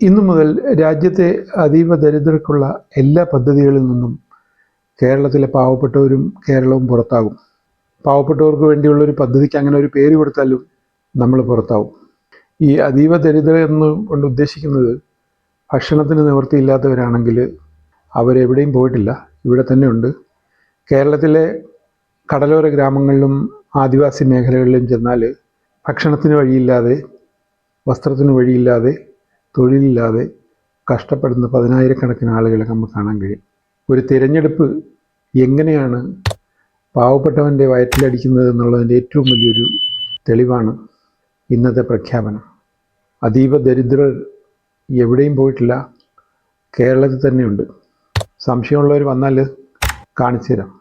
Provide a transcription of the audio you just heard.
ഇന്നു മുതൽ രാജ്യത്തെ അതീവ ദരിദ്രർക്കുള്ള എല്ലാ പദ്ധതികളിൽ നിന്നും കേരളത്തിലെ പാവപ്പെട്ടവരും കേരളവും പുറത്താകും. പാവപ്പെട്ടവർക്ക് വേണ്ടിയുള്ള ഒരു പദ്ധതിക്ക് അങ്ങനെ ഒരു പേര് കൊടുത്താലും നമ്മൾ പുറത്താവും. ഈ അതീവ ദരിദ്ര എന്ന് കൊണ്ട് ഉദ്ദേശിക്കുന്നത് ഭക്ഷണത്തിന് നിവൃത്തിയില്ലാത്തവരാണെങ്കിൽ അവരെവിടെയും പോയിട്ടില്ല ഇവിടെ തന്നെയുണ്ട് കേരളത്തിലെ കടലോര ഗ്രാമങ്ങളിലും ആദിവാസി മേഖലകളിലും ചെന്നാൽ ഭക്ഷണത്തിന് വഴിയില്ലാതെ വസ്ത്രത്തിന് വഴിയില്ലാതെ തൊഴിലില്ലാതെ കഷ്ടപ്പെടുന്ന പതിനായിരക്കണക്കിന് ആളുകളെ നമുക്ക് കാണാൻ കഴിയും. ഒരു തിരഞ്ഞെടുപ്പ് എങ്ങനെയാണ് പാവപ്പെട്ടവന്റെ വയറ്റിലടിക്കുന്നത് എന്നുള്ളതിന്റെ ഏറ്റവും വലിയൊരു തെളിവാണ് ഇന്നത്തെ പ്രഖ്യാപനം. അതീവ ദരിദ്രർ എവിടെയും പോയിട്ടില്ല കേരളത്തിൽ തന്നെയുണ്ട്. സംശയമുള്ളവർ വന്നാൽ കാണിച്ചു തരാം